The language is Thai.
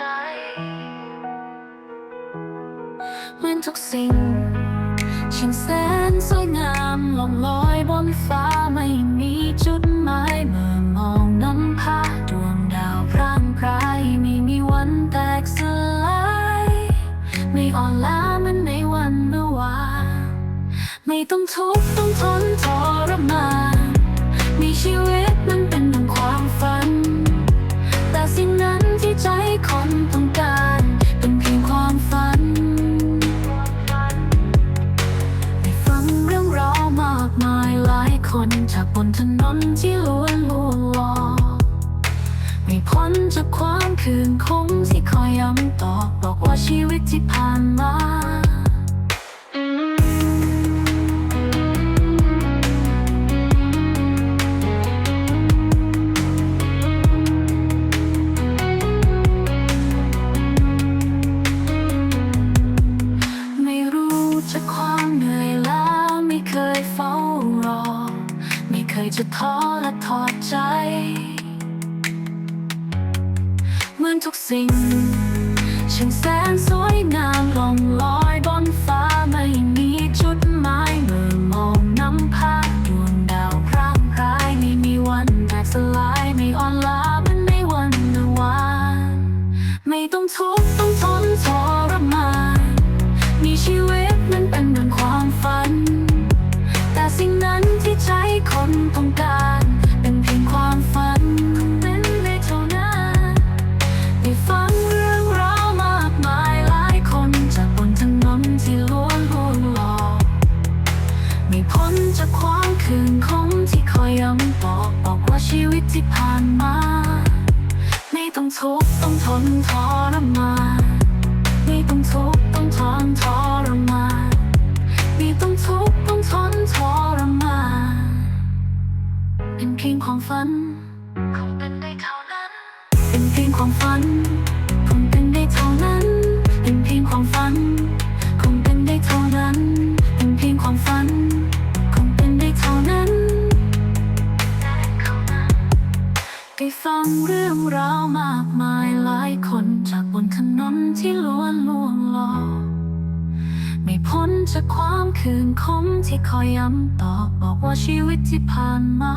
จ เหมือนทุกสิ่งชิ้นแสนสวยงามล่องลอยบนฟ้าไม่มีจุดหมายเมื่อมองน้ำพาดวงดาวพร่างพรายไม่มีวันแตกสลายไม่อ่อนล้าเหมือนในวันเมื่อวานไม่ต้องทุกข์ต้องทนทรมานมีชีวิต คนจากบนถนนที่ล้วนลวงหลอกไม่พ้นจากความคืนคงที่คอยย้ำตอกบอกว่าชีวิตที่ผ่านมา จะท้อและทอดใจ เหมือนทุกสิ่งช่างแสนสวยงามล่องลอยบนฟ้าไม่มีจุดหมายเมื่อมองน้ำพาดวงดาวพร่างพรายไม่มีวันแตกสลายไม่อ่อนล้าเหมันในวันเมื่อวานไม่ต้องทุกข์ต้องทนทรมานมีชีวิตมันเป็นดังความฝัน ไม่พ้นจากความคืนคงที่คอยย้ำบอกบอกว่าชีวิตที่ผ่านมา ไม่ต้องทุกข์ต้องทนทรมานไม่ต้องทุกข์ต้องทนทรมานไม่ต้องทุกข์ต้องทนทรมานเป็นเพียงความฝันคงเป็นได้เท่านั้น เป็นเพียงความฝัน ได้ฟังเรื่องราวมากมายหลายคนจากบนถนนที่ล้วนลวงหลอกไม่พ้นจากความคืนคมที่คอยย้ำตอบบอกว่าชีวิตที่ผ่านมา